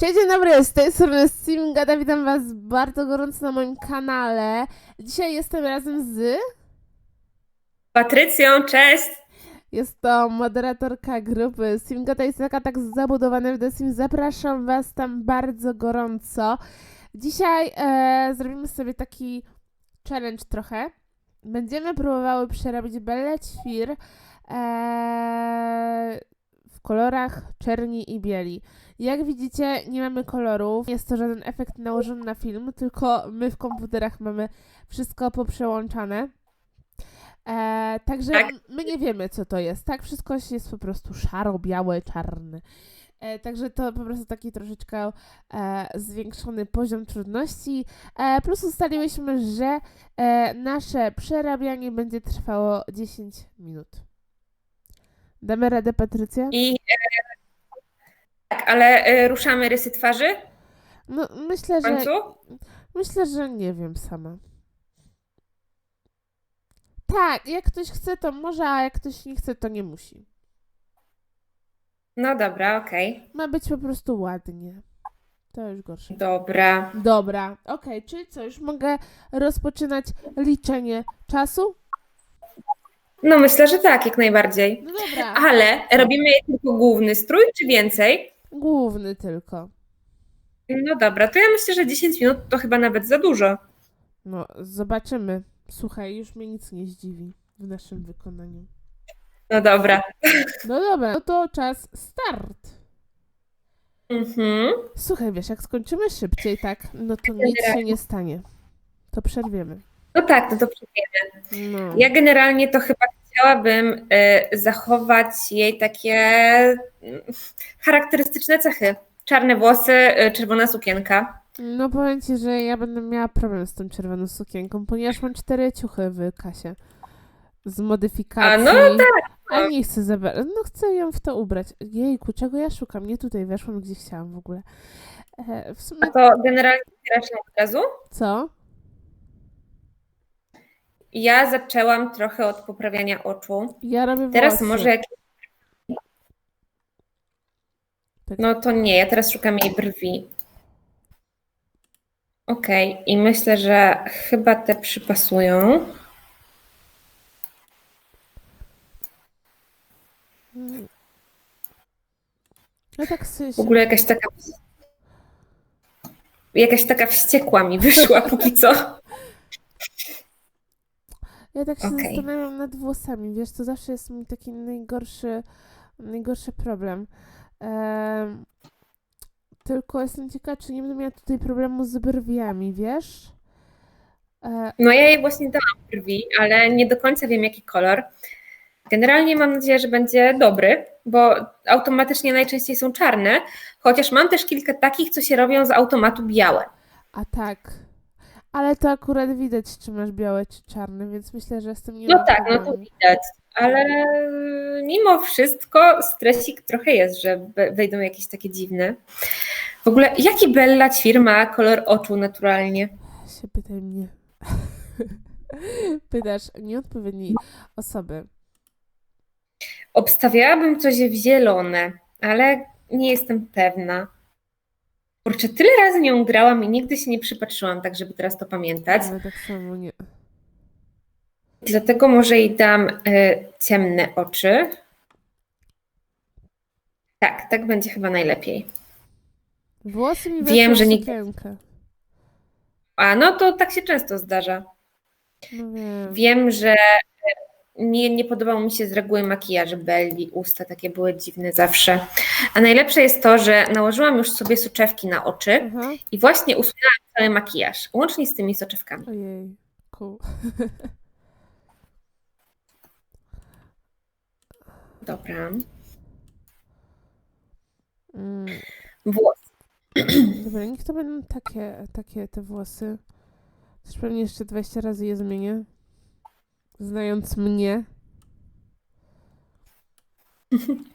Cześć, dzień dobry, z tej strony Steam Gada, witam was bardzo gorąco na moim kanale. Dzisiaj jestem razem z... Patrycją, cześć! Jest to moderatorka grupy Steam Gada, jest taka tak zabudowana w The Sims. Zapraszam was tam bardzo gorąco. Dzisiaj e, zrobimy sobie taki challenge trochę. Będziemy próbowały przerobić Belle Ćwir e, w kolorach czerni i bieli. Jak widzicie, nie mamy kolorów. Jest to żaden efekt nałożony na film, tylko my w komputerach mamy wszystko poprzełączane. E, także Tak. my nie wiemy, co to jest. Tak, wszystko jest po prostu szaro, białe, czarne. E, także to po prostu taki troszeczkę e, zwiększony poziom trudności. E, plus ustaliłyśmy, że e, nasze przerabianie będzie trwało 10 minut. Damy radę, Patrycja? I e, tak, ale e, ruszamy rysy twarzy No, myślę, w że końcu? Myślę, że nie wiem sama. Tak, jak ktoś chce, to może, a jak ktoś nie chce, to nie musi. No dobra, okej. Ma być po prostu ładnie. To już gorsze. Dobra. Dobra, okej, czyli co, już mogę rozpoczynać liczenie czasu? No myślę, że tak, jak najbardziej. No dobra, Ale robimy tylko główny strój, czy więcej? główny tylko. No dobra, to ja myślę, że 10 minut to chyba nawet za dużo. No, zobaczymy. Słuchaj, już mnie nic nie zdziwi w naszym wykonaniu. No dobra. No dobra, no to czas start. Mhm. Słuchaj, wiesz, jak skończymy szybciej, tak, no to nic się nie stanie. To przerwiemy. No tak, no to przyjdziemy. No. Ja generalnie to chyba chciałabym e, zachować jej takie mm, charakterystyczne cechy. Czarne włosy, e, czerwona sukienka. No powiem ci, że ja będę miała problem z tą czerwoną sukienką, ponieważ mam cztery ciuchy w kasie. Z modyfikacji. A, no tak, A nie chcę zabrać. No chcę ją w to ubrać. Jejku, czego ja szukam? Nie tutaj weszłam, gdzie chciałam w ogóle. E, w sumie A to generalnie zbierasz ją od razu? co? Ja zaczęłam trochę od poprawiania oczu. Ja robię Teraz włosy. może jak... Tak. No to nie, ja teraz szukam jej brwi. Okej, i myślę, że chyba te przypasują. No tak sobie W ogóle jakaś taka... Jakaś taka wściekła mi wyszła póki co. Ja tak się Okej. zastanawiam nad włosami, wiesz, to zawsze jest mi taki najgorszy, najgorszy problem. Em, tylko jestem ciekawa, czy nie będę miała tutaj problemu z brwiami, wiesz? E, No ja jej właśnie dałam brwi, ale nie do końca wiem jaki kolor. Generalnie mam nadzieję, że będzie dobry, bo automatycznie najczęściej są czarne, chociaż mam też kilka takich, co się robią z automatu białe. a tak. Ale to akurat widać, czy masz białe, czy czarne, więc myślę, że z tym nie No tak, no to widać, ale mimo wszystko stresik trochę jest, że we- wejdą jakieś takie dziwne. W ogóle jaki Bella Ćwir ma kolor oczu naturalnie? się pytaj mnie. Pytasz nieodpowiedniej osoby. Obstawiałabym coś w zielone, ale nie jestem pewna. Kurczę, tyle razy nią grałam i nigdy się nie przypatrzyłam, tak żeby teraz to pamiętać. Ale tak samo nie. Dlatego może jej dam y, ciemne oczy. Tak, tak będzie chyba najlepiej. Włosy mi Wiem, że nie- sukienkę. A no to tak się często zdarza. No wiem. Wiem, że nie, nie podobał mi się z reguły makijaż Belli, usta takie były dziwne zawsze. A najlepsze jest to, że nałożyłam już sobie soczewki na oczy Aha. i właśnie usunęłam cały makijaż, łącznie z tymi soczewkami. Ojej. Cool. Dobra. Mm. Włos. Dobra, niech to będą takie, takie te włosy. Też pewnie jeszcze 20 razy je zmienię. Znając mnie.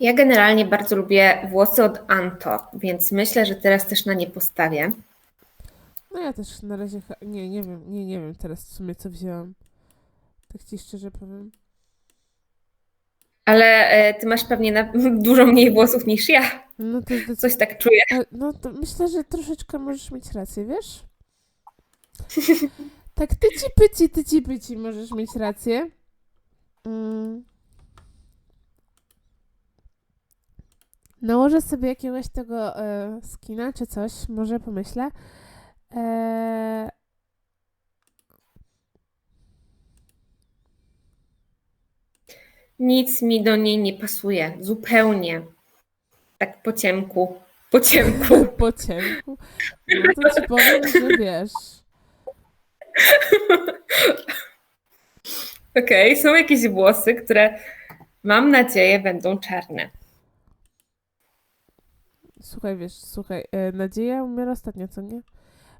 Ja generalnie bardzo lubię włosy od Anto, więc myślę, że teraz też na nie postawię. No ja też na razie. Nie, nie wiem, nie, nie wiem teraz w sumie co wzięłam. Tak ci szczerze powiem. Ale e, ty masz pewnie na, dużo mniej włosów niż ja. No to zdecydowanie. Coś tak czuję. E, No to myślę, że troszeczkę możesz mieć rację, wiesz? Tak tyci pyci, tyci pyci możesz mieć rację. Mm. Nałożę sobie jakiegoś tego e, skina czy coś, może pomyślę. E, Nic mi do niej nie pasuje. Zupełnie. Tak po ciemku. Po ciemku. po ciemku. No to ci powiem, że wiesz. Okej, są jakieś włosy, które mam nadzieję będą czarne. Słuchaj, wiesz, słuchaj, e, nadzieja umiera ostatnio, co nie?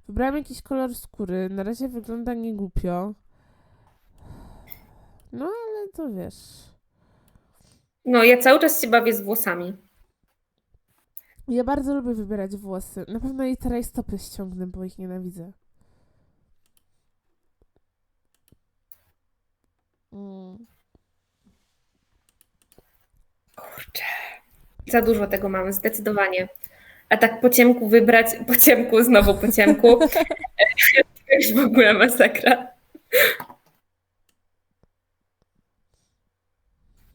Wybrałam jakiś kolor skóry, na razie wygląda nie głupio. No, ale to wiesz. No, ja cały czas się bawię z włosami. Ja bardzo lubię wybierać włosy. Na pewno jej teraz stopy ściągnę, bo ich nienawidzę. Mm. Kurczę. Za dużo tego mamy, zdecydowanie. A tak po ciemku wybrać, po ciemku, znowu po ciemku. to już w ogóle masakra.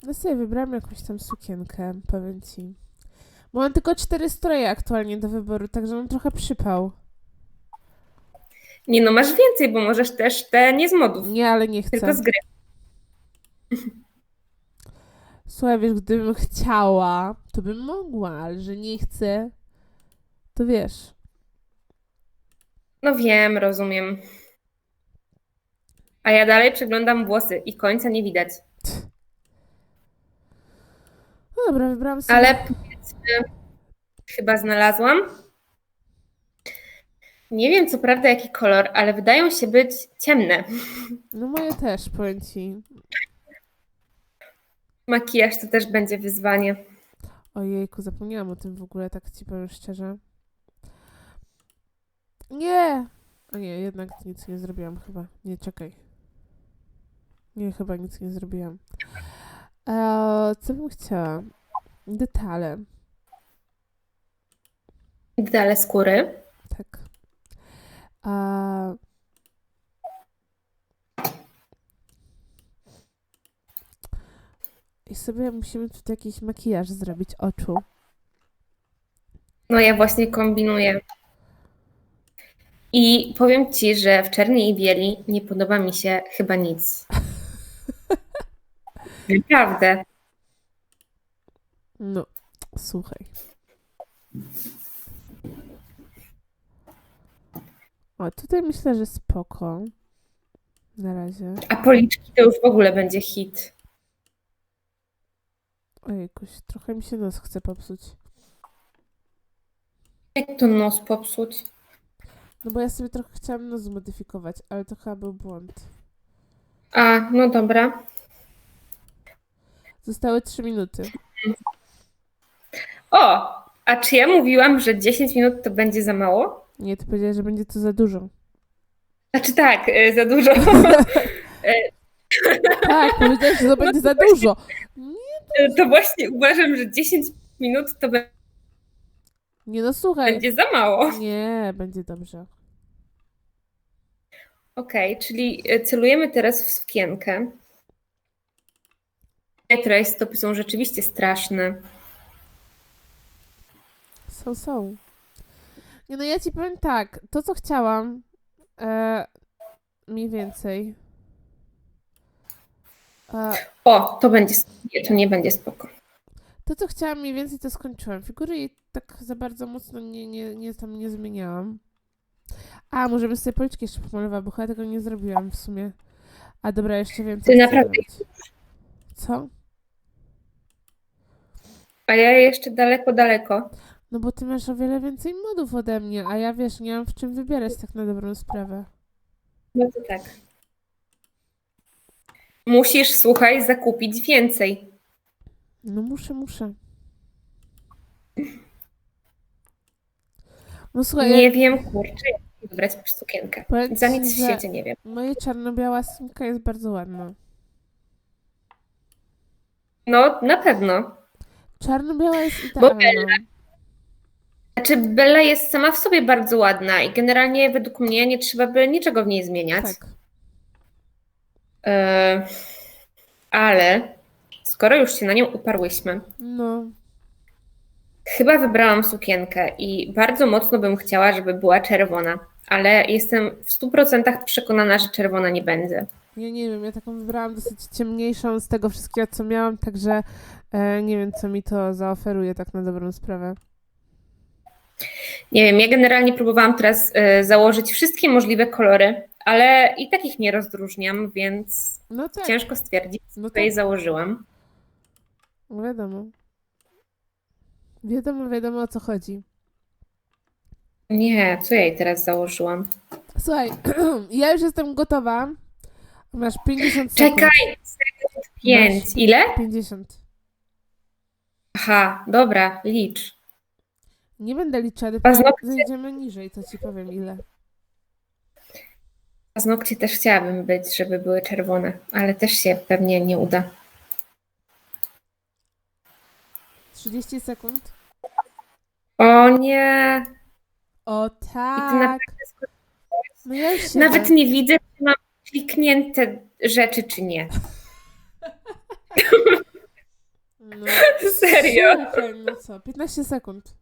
No sobie wybrałam jakąś tam sukienkę, powiem ci. Bo mam tylko cztery stroje aktualnie do wyboru, także mam trochę przypał. Nie no, masz więcej, bo możesz też te nie z modów, Nie, ale nie chcę. tylko z gry. Słuchaj, wiesz, gdybym chciała, to bym mogła, ale że nie chcę, to wiesz. No wiem, rozumiem. A ja dalej przeglądam włosy i końca nie widać. No dobra, wybrałam sobie. Ale powiedzmy, chyba znalazłam. Nie wiem co prawda jaki kolor, ale wydają się być ciemne. No moje też, powiem ci. Makijaż to też będzie wyzwanie. Ojejku, zapomniałam o tym w ogóle, tak ci powiem szczerze. Nie! A nie, jednak nic nie zrobiłam chyba. Nie, czekaj. Nie, chyba nic nie zrobiłam. Eee, co bym chciała? Detale, Detale skóry. tak. Eee, I sobie musimy tutaj jakiś makijaż zrobić oczu. No ja właśnie kombinuję. I powiem Ci, że w czerni i bieli nie podoba mi się chyba nic. Naprawdę. No, słuchaj. O, tutaj myślę, że spoko. Na razie. A policzki to już w ogóle będzie hit. Ojejkuś, trochę mi się nos chce popsuć. Jak to nos popsuć? No bo ja sobie trochę chciałam nos zmodyfikować, ale to chyba był błąd. A, no dobra. Zostały 3 minuty. O, a czy ja mówiłam, że 10 minut to będzie za mało? Nie, ty powiedziałeś, że będzie to za dużo. Znaczy tak, y, za dużo. Tak, powiedziałeś, że to będzie za dużo. To właśnie uważam, że 10 minut to Nie no, słuchaj. będzie za mało. Nie, będzie dobrze. Okej, czyli y, celujemy teraz w sukienkę. Niektóre stopy są rzeczywiście straszne. Są, są. Nie no, ja ci powiem tak, to co chciałam, e, mniej więcej. O, to będzie, nie, to nie będzie spoko. to co chciałam mniej więcej to skończyłam. Figury jej tak za bardzo mocno nie, nie, nie, tam nie zmieniałam. A, może bym sobie policzki jeszcze pomalowała, bo chyba tego nie zrobiłam w sumie. A dobra, jeszcze wiem co Ty naprawdę-. Co? A ja jeszcze daleko, daleko. No bo ty masz o wiele więcej modów ode mnie, a ja wiesz, nie mam w czym wybierać tak na dobrą sprawę. No to tak. Musisz, słuchaj, zakupić więcej. No muszę, muszę. No słuchaj, Nie wiem, kurczę, jak wybrać sukienkę. powiem Za nic w że świecie nie wiem. moja czarno-biała sumka jest bardzo ładna. No, na pewno. Czarno-biała jest Bo idealna. Znaczy, Bella jest sama w sobie bardzo ładna i generalnie według mnie nie trzeba by niczego w niej zmieniać. Tak. E, ale skoro już się na nią uparłyśmy, No, chyba wybrałam sukienkę i bardzo mocno bym chciała, żeby była czerwona, ale jestem w 100% przekonana, że czerwona nie będzie. ja nie wiem, ja taką wybrałam dosyć ciemniejszą z tego wszystkiego, co miałam, także e, nie wiem, co mi to zaoferuje tak na dobrą sprawę. Nie wiem, ja generalnie próbowałam teraz e, założyć wszystkie możliwe kolory, ale i tak ich nie rozróżniam, więc No tak, ciężko stwierdzić, no co jej tak, założyłam. wiadomo. Wiadomo, wiadomo o co chodzi. Nie, co ja jej teraz założyłam? Słuchaj, ja już jestem gotowa. Masz 50 sekund. Czekaj, pięć. Masz Ile? 50. Aha, dobra, licz. Nie będę liczyła, dopiero Paznokcie. zejdziemy niżej, to ci powiem ile. Paznokcie też chciałabym być, żeby były czerwone, ale też się pewnie nie uda. 30 sekund. O nie, O tak. No nawet nie widzę, czy mam kliknięte rzeczy, czy nie. No, Serio. No co, 15 sekund.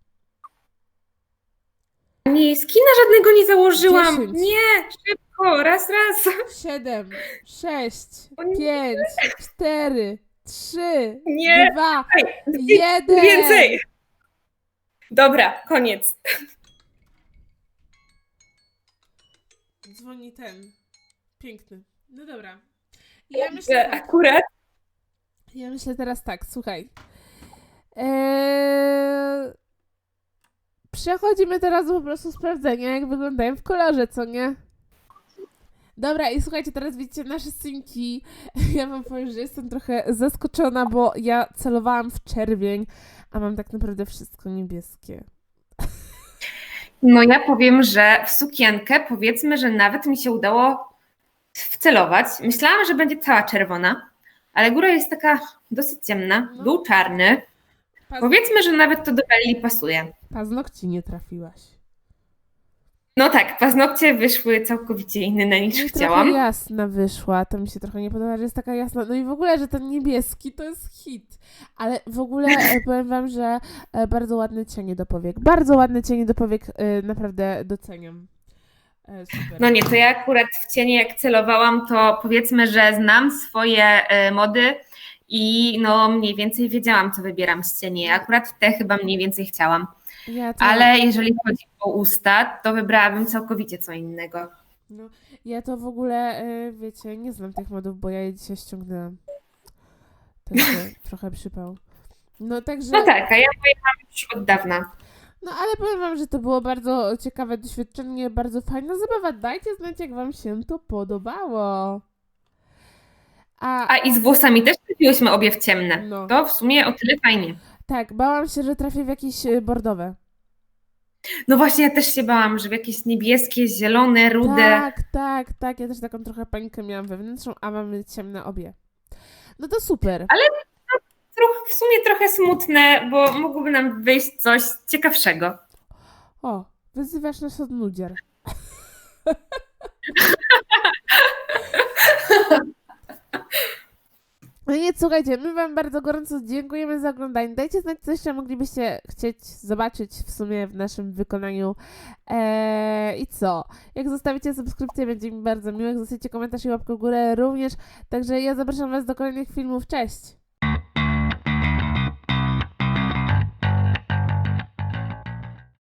Nie, skina żadnego nie założyłam. 10. Nie, szybko, raz, raz. 7, 6, O nie. 5, 4, 3, Nie. 2, Ej, 1. Więcej. Dobra, koniec. Dzwoni ten. Piękny. No dobra. Ja myślę Że tak. akurat Ja myślę teraz tak, słuchaj. Eee... Przechodzimy teraz do po prostu sprawdzenia, jak wyglądają w kolorze, co nie? Dobra, i słuchajcie, teraz widzicie nasze synki. Ja wam powiem, że jestem trochę zaskoczona, bo ja celowałam w czerwień, a mam tak naprawdę wszystko niebieskie. No ja powiem, że w sukienkę powiedzmy, że nawet mi się udało wcelować. Myślałam, że będzie cała czerwona, ale góra jest taka dosyć ciemna, No. dół czarny. Paz- Powiedzmy, że nawet to do Belli pasuje. paznokci nie trafiłaś. No tak, paznokcie wyszły całkowicie inne niż No chciałam. Jasna wyszła, to mi się trochę nie podoba, że jest taka jasna. No i w ogóle, że ten niebieski to jest hit. Ale w ogóle e, powiem wam, że e, bardzo ładne cienie do powiek. Bardzo ładne cienie do powiek, e, naprawdę doceniam. Super. No nie, to ja akurat w cienie jak celowałam, to powiedzmy, że znam swoje mody i no mniej więcej wiedziałam, co wybieram z cieni. Akurat te chyba mniej więcej chciałam. Ja to, Ale jeżeli chodzi o usta, to wybrałabym całkowicie co innego. no, ja to w ogóle, e, wiecie, nie znam tych modów, bo ja je dzisiaj ściągnęłam. Także trochę przypał. No także... No tak, a ja moje mam już od dawna. No ale powiem wam, że to było bardzo ciekawe doświadczenie, bardzo fajna zabawa. Dajcie znać, jak wam się to podobało. A, A i z włosami też trafiłyśmy obie w ciemne. No. To w sumie o tyle fajnie. Tak, bałam się, że trafię w jakieś y, bordowe. No właśnie, ja też się bałam, że w jakieś niebieskie, zielone, rude. Tak, tak, tak. Ja też taką trochę panikę miałam wewnętrzną, a mamy ciemne obie. No to super. Troch, w sumie trochę smutne, bo mogłoby nam wyjść coś ciekawszego. O, wyzywasz nas od nudziar. No nie, słuchajcie, my Wam bardzo gorąco dziękujemy za oglądanie. Dajcie znać, co jeszcze moglibyście chcieć zobaczyć w sumie w naszym wykonaniu. Eee, I co? Jak zostawicie subskrypcję, będzie mi bardzo miło. Jak zostawicie komentarz i łapkę w górę również. Także ja zapraszam Was do kolejnych filmów. Cześć!